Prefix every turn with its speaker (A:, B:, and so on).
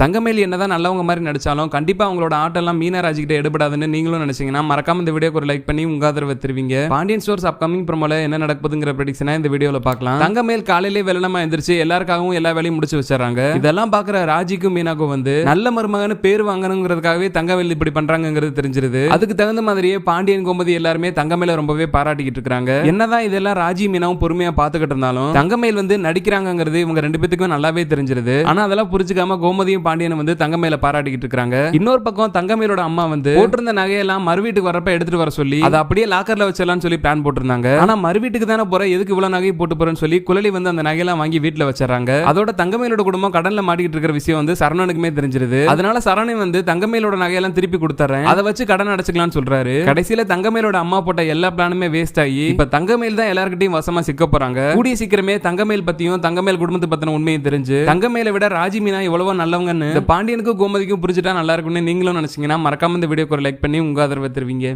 A: தங்கமேல் என்னதான் நல்லவங்க மாதிரி நடிச்சாலும் கண்டிப்பாக அவங்களோட ஆட்டெல்லாம் மீனராஜிக்கிட்ட எடுபடாதுன்னு நீங்களும் நினைச்சீங்கன்னா மறக்காம இந்த வீடியோக்கு ஒரு லைக் பண்ணி உங்க ஆதரவை தருவீங்க. பாண்டியன் ஸ்டோர்ஸ் அப்கமிங் ப்ரோமோல என்ன நடக்குதுங்கிற ப்ரெடிக்ஷனா இந்த வீடியோவில் பார்க்கலாம். தங்கமேல் காலையிலே வெள்ளனமா எந்திரிச்சு எல்லாருக்காகவும் எல்லா வேலையும் முடிச்சு வச்சிடறாங்க. இதெல்லாம் பார்க்குற ராஜிக்கும் மீனாக்கும் வந்து நல்ல மருமகன் பேர் வாங்கணுங்கிறதுக்காகவே தங்கவேல் இப்படி பண்றாங்கிறது தெரிஞ்சிருது. அதுக்கு தகுந்த மாதிரியே பாண்டியன் கோமதி எல்லாருமே தங்கமேல ரொம்பவே பாராட்டிக்கிட்டு இருக்காங்க என்னதான் இதெல்லாம் ராஜி மீனாவும் பொறுமையா பாத்துக்கிட்டு இருந்தாலும் தங்கமேல் வந்து நடிக்கிறாங்கிறது இவங்க ரெண்டு பேத்துக்குமே நல்லாவே தெரிஞ்சிருது. ஆனா அதெல்லாம் புரிஞ்சுக்காம கோமதியும் பாண்டியனும் வந்து தங்கமேல பாராட்டிக்கிட்டு இருக்காங்க. இன்னொரு பக்கம் தங்கமேலோட அம்மா வந்து போட்டிருந்த நகையெல்லாம் மறு வீட்டுக்கு வரப்ப எடுத்துட்டு வர சொல்லி அதை அப்படியே லாக்கர்ல வச்சிடலாம்னு சொல்லி பிளான் போட்டிருந்தாங்க. ஆனா மறு வீட்டுக்கு தானே போற எதுக்கு இவ்வளவு நகை போட்டு போறேன்னு சொல்லி குழலி வந்து அந்த நகையெல்லாம் வாங்கி வீட்டுல வச்சிடறாங்க. அதோட தங்கமேலோட குடும்பம் கடல்ல மாட்டிக்கிட்டு இருக்கிற விஷயம் வந்து சரவணனுக்குமே தெரிஞ்சிருது. அதனால சரவணன் வந்து தங்கமேலோட நகையெல்லாம் திருப்பி கொடுத்துறேன். அதை வச்சு கடன் அடைச்சிக்கலாம்னு சொல்றாரு. கடைசியில தங்கமேலோட அம்மா போட்ட எல்லா பிளானுமே வேஸ்ட் ஆகி இப்ப தங்கமேல் தான் எல்லார்கிட்டயும் வசமா சிக்க போறாங்க. கூடிய சீக்கிரமே தங்கமேல் பத்தியும் தங்கமேல் குடும்பத்தை பத்தின உண்மையும் தெரிஞ்சு தங்கமேல விட ராஜி மீனா எவ்வளவோ நல்லவங்கன்னு இந்த பாண்டியனுக்கும் கோமதிக்கும் புரிஞ்சுட்டா நல்லா இருக்கும்னு நீங்களும் நினைச்சீங்கன்னா மறக்காம இந்த வீடியோக்கு ஒரு லைக் பண்ணி உங்க ஆதரவை தருவீங்க.